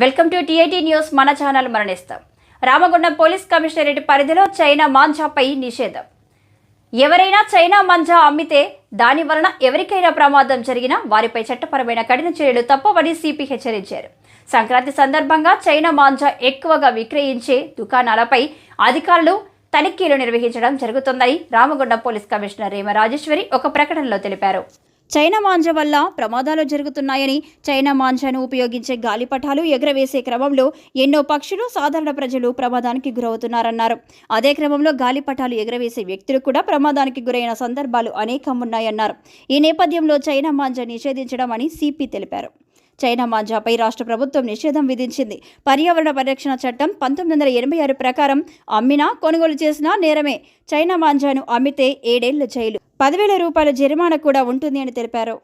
Welcome to TIT news. మన channel మరణిస్తాం. Ramagundam police commissionerate పరిధిలో చైనా మాంజాపై నిషేధం. ఎవరైనా చైనా మాంజా అమ్మితే దాని వలన ఎవరికైనా ప్రమాదం జరిగినా వారిపై చట్టపరమైన కఠిన చర్యలు తప్పవని సిపి హెచ్చరించారు. సంక్రాంతి సందర్భంగా చైనా మాంజా ఎక్కువగా విక్రయించే దుకాణాలపై అధికారులు తనిఖీలు నిర్వహించడం జరుగుతుందని రామగుండం పోలీస్ కమిషనర్ రేమ రాజేశ్వరి ఒక ప్రకటనలో తెలిపారు. చైనా మాంజ వల్ల ప్రమాదాలు జరుగుతున్నాయని చైనా మాంజాను ఉపయోగించే గాలిపటాలు ఎగురవేసే క్రమంలో ఎన్నో పక్షులు సాధారణ ప్రజలు ప్రమాదానికి గురవుతున్నారన్నారు. అదే క్రమంలో గాలిపటాలు ఎగురవేసే వ్యక్తులు కూడా ప్రమాదానికి గురైన సందర్భాలు అనేకం ఉన్నాయన్నారు. ఈ నేపథ్యంలో చైనా మాంజా నిషేధించడం అని సిపి తెలిపారు. చైనా మాంజాపై రాష్ట్ర ప్రభుత్వం నిషేధం విధించింది. పర్యావరణ పరిరక్షణ చట్టం పంతొమ్మిది వందల ఎనభై ఆరు ప్రకారం అమ్మినా కొనుగోలు చేసినా నేరమే. చైనా మాంజాను అమ్మితే ఏడేళ్ళ జైలు. పదివేల రూపాయల జరిమానా కూడా ఉంటుంది అని తెలిపారు.